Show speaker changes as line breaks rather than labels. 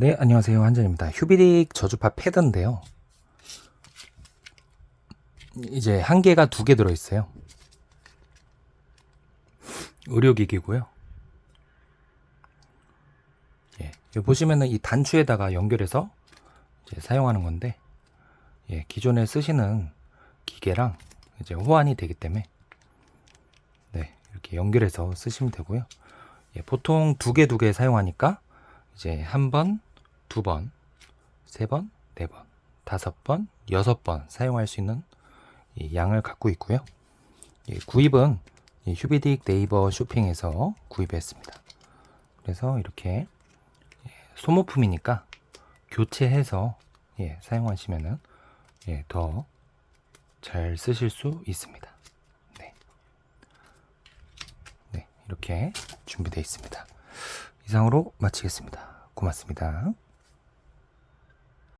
네, 안녕하세요. 한전입니다. 휴비릭 저주파 패드인데요. 이제 한 개가 두 개 들어있어요. 의료기기고요. 예, 여기 보시면은 이 단추에다가 연결해서 사용하는 건데, 예, 기존에 쓰시는 기계랑 이제 호환이 되기 때문에, 네, 이렇게 연결해서 쓰시면 되고요. 예, 보통 두 개 두 개 사용하니까 이제 한 번, 두 번, 세 번, 네 번, 다섯 번, 여섯 번 사용할 수 있는 이 양을 갖고 있고요. 예, 구입은 이 휴비딕 네이버 쇼핑에서 구입했습니다. 그래서 이렇게 예, 소모품이니까 교체해서 예, 사용하시면은 예, 더잘 쓰실 수 있습니다. 네. 네, 이렇게 준비되어 있습니다. 이상으로 마치겠습니다. 고맙습니다.